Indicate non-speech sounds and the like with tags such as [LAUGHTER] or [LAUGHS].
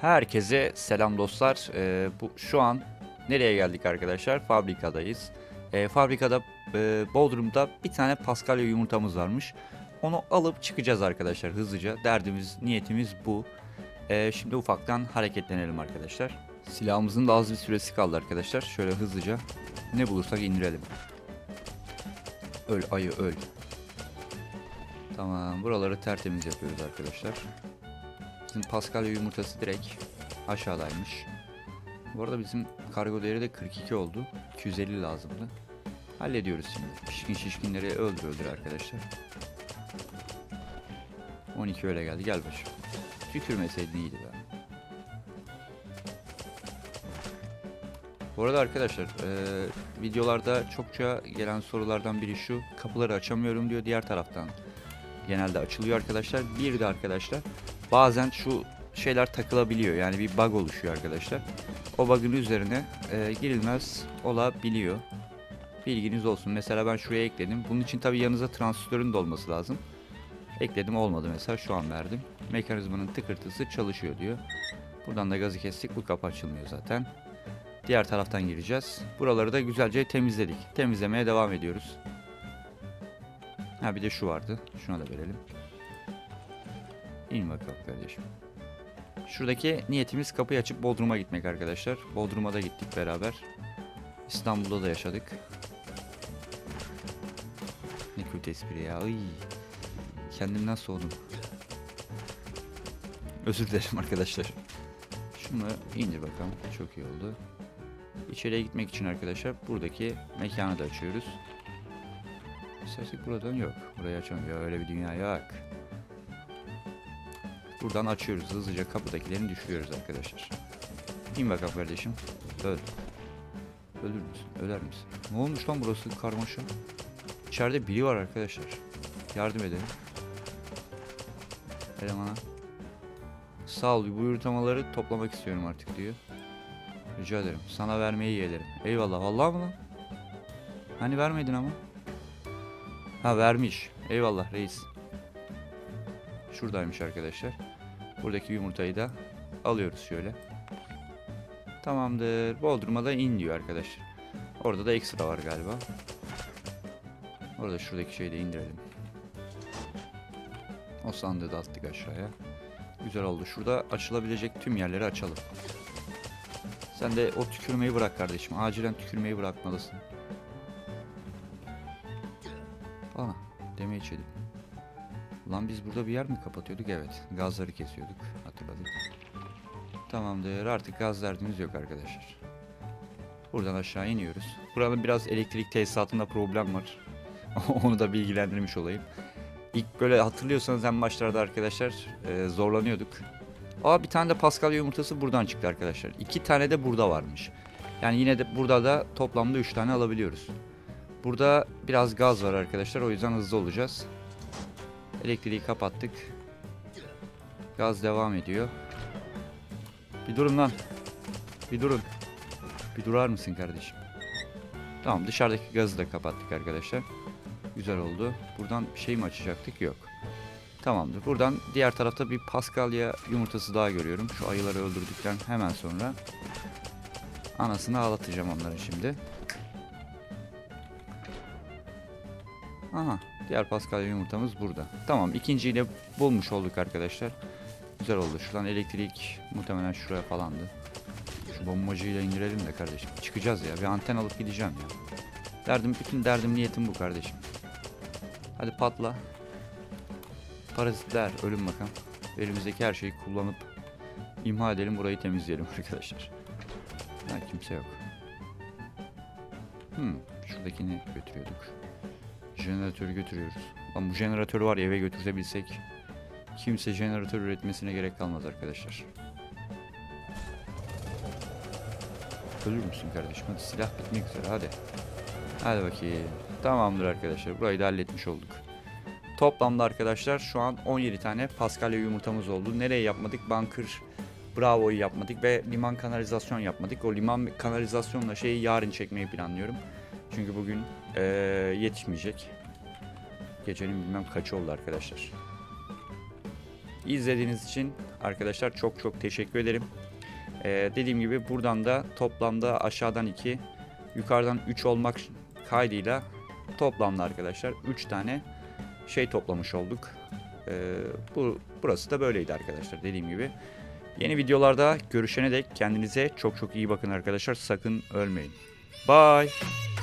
Herkese selam dostlar. Ee, bu şu an nereye geldik arkadaşlar? Fabrikadayız. Ee, fabrikada e, Bodrum'da bir tane Paskalya yumurtamız varmış. Onu alıp çıkacağız arkadaşlar hızlıca. Derdimiz, niyetimiz bu. Ee, şimdi ufaktan hareketlenelim arkadaşlar. Silahımızın da az bir süresi kaldı arkadaşlar. Şöyle hızlıca ne bulursak indirelim. Öl ayı öl. Tamam buraları tertemiz yapıyoruz arkadaşlar. Bizim Paskalya yumurtası direkt aşağıdaymış. Bu arada bizim kargo değeri de 42 oldu. 250 lazımdı. Hallediyoruz şimdi. Pişkin şişkinleri öldür öldür arkadaşlar. 12 öyle geldi. Gel başım. Tükürmeseydin iyiydi be. Bu arada arkadaşlar eee, videolarda çokça gelen sorulardan biri şu. Kapıları açamıyorum diyor. Diğer taraftan genelde açılıyor arkadaşlar. Bir de arkadaşlar bazen şu şeyler takılabiliyor. Yani bir bug oluşuyor arkadaşlar. O bug'ın üzerine e, girilmez olabiliyor. Bilginiz olsun. Mesela ben şuraya ekledim. Bunun için tabii yanınıza transistörün de olması lazım. Ekledim olmadı mesela şu an verdim. Mekanizmanın tıkırtısı çalışıyor diyor. Buradan da gazı kestik. Bu kapı açılmıyor zaten. Diğer taraftan gireceğiz. Buraları da güzelce temizledik. Temizlemeye devam ediyoruz. Ha bir de şu vardı. Şuna da verelim. İn bakalım kardeşim. Şuradaki niyetimiz kapıyı açıp Bodrum'a gitmek arkadaşlar. Bodrum'a da gittik beraber. İstanbul'da da yaşadık. Ne kötü espri ya. Iy. Kendimden soğudum. Özür dilerim arkadaşlar. Şunu indir bakalım. Çok iyi oldu. İçeriye gitmek için arkadaşlar buradaki mekanı da açıyoruz. İstersek buradan yok. Burayı açamıyor. Öyle bir dünya yok. Buradan açıyoruz. Hızlıca kapıdakilerini düşürüyoruz arkadaşlar. İn bakalım kardeşim. Öl. Ölür müsün? Öler misin? Ne olmuş lan burası karmaşa? İçeride biri var arkadaşlar. Yardım edelim. Elemana. Sağ ol. Bu yurtamaları toplamak istiyorum artık diyor. Rica ederim. Sana vermeyi yeğlerim. Eyvallah. Vallahi mı lan? Hani vermedin ama? Ha vermiş. Eyvallah reis. Şuradaymış arkadaşlar. Buradaki yumurtayı da alıyoruz şöyle. Tamamdır. Bodrum'a da in diyor arkadaşlar. Orada da ekstra var galiba. Orada şuradaki şeyi de indirelim. O sandığı da attık aşağıya. Güzel oldu. Şurada açılabilecek tüm yerleri açalım. Sen de o tükürmeyi bırak kardeşim. Acilen tükürmeyi bırakmalısın. Ana demeye içelim. Lan biz burada bir yer mi kapatıyorduk? Evet. Gazları kesiyorduk. Hatırladık. Tamamdır. Artık gaz derdimiz yok arkadaşlar. Buradan aşağı iniyoruz. Buranın biraz elektrik tesisatında problem var. [LAUGHS] Onu da bilgilendirmiş olayım. İlk böyle hatırlıyorsanız en başlarda arkadaşlar e, zorlanıyorduk. Aa bir tane de Paskalya yumurtası buradan çıktı arkadaşlar. İki tane de burada varmış. Yani yine de burada da toplamda üç tane alabiliyoruz. Burada biraz gaz var arkadaşlar. O yüzden hızlı olacağız. Elektriği kapattık. Gaz devam ediyor. Bir durun lan. Bir durun. Bir durar mısın kardeşim? Tamam dışarıdaki gazı da kapattık arkadaşlar. Güzel oldu. Buradan bir şey mi açacaktık? Yok. Tamamdır. Buradan diğer tarafta bir Paskalya yumurtası daha görüyorum. Şu ayıları öldürdükten hemen sonra anasını ağlatacağım onların şimdi. Aha. Diğer Paskalya yumurtamız burada. Tamam. ikinciyi de bulmuş olduk arkadaşlar. Güzel oldu. Şuradan elektrik muhtemelen şuraya falandı. Şu bombacıyla indirelim de kardeşim. Çıkacağız ya. Bir anten alıp gideceğim ya. Derdim, bütün derdim niyetim bu kardeşim. Hadi patla. Parazitler ölüm bakalım. Elimizdeki her şeyi kullanıp imha edelim burayı temizleyelim [LAUGHS] arkadaşlar. Ha, kimse yok. Hmm, şuradakini götürüyorduk. Jeneratörü götürüyoruz. Lan bu jeneratörü var eve götürebilsek kimse jeneratör üretmesine gerek kalmaz arkadaşlar. Ölür müsün kardeşim? Hadi silah bitmek üzere hadi. Hadi bakayım. Tamamdır arkadaşlar. Burayı da halletmiş olduk. Toplamda arkadaşlar şu an 17 tane Paskalya yumurtamız oldu. Nereye yapmadık? Bunker Bravo'yu yapmadık ve liman kanalizasyon yapmadık. O liman kanalizasyonla şeyi yarın çekmeyi planlıyorum. Çünkü bugün eee, yetişmeyecek. Gecenin bilmem kaçı oldu arkadaşlar. İzlediğiniz için arkadaşlar çok çok teşekkür ederim. Ee, dediğim gibi buradan da toplamda aşağıdan 2, yukarıdan 3 olmak kaydıyla toplamda arkadaşlar 3 tane şey toplamış olduk. Ee, bu burası da böyleydi arkadaşlar dediğim gibi. Yeni videolarda görüşene dek kendinize çok çok iyi bakın arkadaşlar. Sakın ölmeyin. Bye.